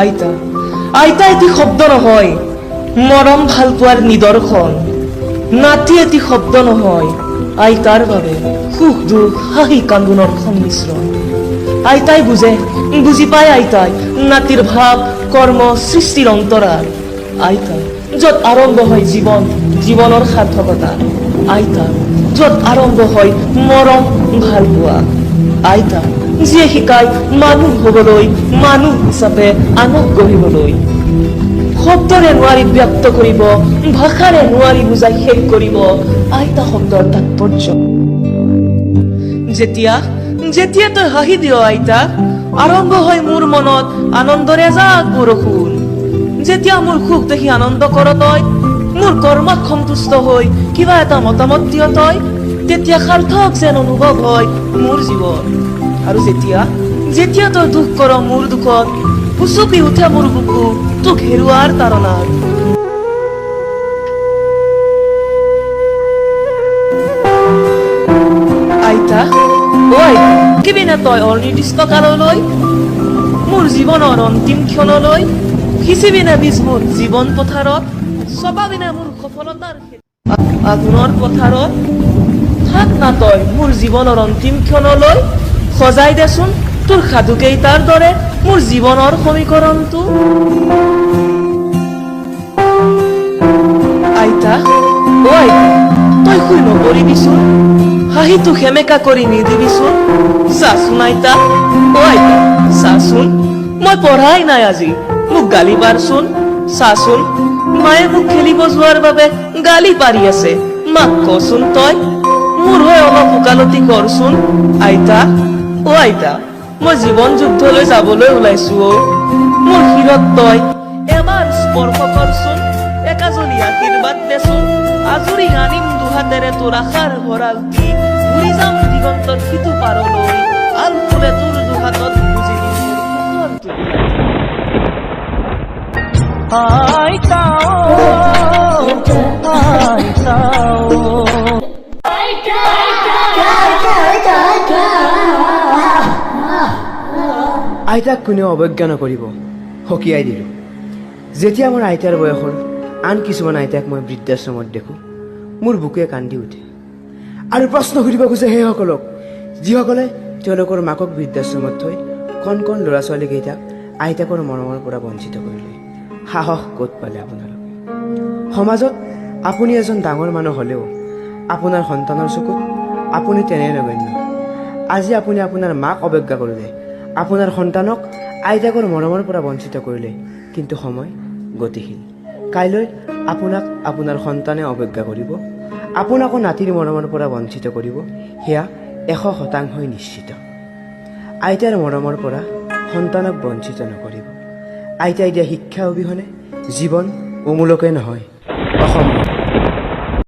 আইতা। আইতা এটি শব্দ নহয়। মৰম ভালো পোৱাৰ নিদৰ্শন। নাতি এটি শব্দ নহয়। আইতাৰ বাবে সুখ দুখ, হাঁহি কান্দোনৰ সংমিশ্ৰণ আইতাই বুজে, বুজি পায় আইতাই নাতিৰ ভাৱ, কৰ্ম, সৃষ্টিৰ অন্তৰাল। আইতা য'ত আৰম্ভ হয় জীৱন, জীৱনৰ সাৰ্থকতা। আইতা য'ত আৰম্ভ হয় মৰম, ভালো পোৱা। আইতা যিয়ে শিকায় মানুহ হবলৈ, মানুহ হিচাপে আনক গঢ়িবলৈ। শব্দৰে নোৱাৰি ব্যক্ত কৰিব, ভাষাৰে নোৱাৰি বুজাই শেষ কৰিব আইতা শব্দৰ তাৎপৰ্য। যেতিয়া যেতিয়া তই হাঁহি দিয় আইতা, আৰম্ভ হয় মোৰ মনত আনন্দৰে যাক বৰষুণ যেতিয়া মোৰ সুখ দেখি আনন্দ কৰ তই, মোৰ কৰ্মত সন্তুষ্ট হৈ কিবা এটা মতামত দিয় তই, তেতিয়া সাৰ্থক যেন অনুভৱ হয় মোৰ জীৱন। আৰু যেতিয়া যেতিয়া তই দুখ কৰ, মোৰ দুখত, উচুপি উঠে মোৰ বুকু, তোক হেৰুৱাৰ তাৰণাত আইতা আইতা কিবি নে তই অনিৰ্দিষ্ট কাললৈ? মোৰ জীৱনৰ অন্তিম ক্ষণলৈ? সিঁচিবি নে বীজবোৰ জীৱন পথাৰত? চপাবি নে মোৰ সফলতাৰ আগুণৰ পথাৰত? থাক না তই মোৰ জীৱনৰ অন্তিম ক্ষণলৈ। সজাই দেচোন, তোৰ সাধুকেইটাৰ দৰে মোৰ জীৱনৰ সমীকৰণটো। আইতা, অ আইতা, তই শুই নপৰিবিচোন হাঁহিটো সেমেকা কৰি নিদিবিচোন। চাচোন আইতা, অ আইতা, চাচোন, মই পঢ়াই নাই আজি। মোক গালি পাৰচোন। চাচোন, মায়ে মোক খেলিব যোৱাৰ বাবে গালি পাৰি আছে। মাক কচোন তই, মোৰ হৈ অলপ ওকালতি কৰচোন। আইতা অ আইতা মই জীৱন যুদ্ধলৈ যাবলৈ ওলাইছো অ। মোৰ শিৰত তই এবাৰ স্পৰ্শ কৰচোন একাজলি আশীৰ্বাদ দেচোন আজৰি আনিম দুহাতেৰে তোৰ আশাৰ ভঁৰাল দি ঘূৰি যাম দিগন্তৰ সিটো পাৰলৈ আল ফুলে তোৰ দুহাতত বুজি দিম তুলি। আইতা আইতা আইতাক কোনেও অৱজ্ঞা নকৰিব, সকীয়াই দিলোঁ। যেতিয়া মোৰ আইতাৰ বয়স হ'ল, আন কিছুমান আইতাক মই বৃদ্ধাশ্ৰমত দেখোঁ, মোৰ বুকুৱে কান্দি উঠে। আৰু প্ৰশ্ন সুধিব খোজে সেইসকলক যিসকলে তেওঁলোকৰ মাকক বৃদ্ধাশ্ৰমত থৈ কণ কণ ল'ৰা ছোৱালীকেইটাক আইতাকৰ মৰমৰ পৰা বঞ্চিত কৰিলে। সাহস ক'ত পালে আপোনালোকে? সমাজত আপুনি এজন ডাঙৰ মানুহ হ'লেও আপোনাৰ সন্তানৰ চকুত আপুনি তেনে নগণ্য। আজি আপুনি আপোনাৰ মাক অৱজ্ঞা কৰিলে আপোনাৰ সন্তানক আইতাকৰ মৰমৰ পৰা বঞ্চিত কৰিলে। কিন্তু সময় গতিশীল। কাইলৈ আপোনাক আপোনাৰ সন্তানে অৱজ্ঞা কৰিব। আপোনাকো নাতিৰ মৰমৰ পৰা বঞ্চিত কৰিব। সেয়া এশ শতাংশই নিশ্চিত। আইতাৰ মৰমৰ পৰা সন্তানক বঞ্চিত নকৰিব। আইতাই দিয়া শিক্ষা অবিহনে জীৱন অমূলকে নহয়। অসম্ভৱ।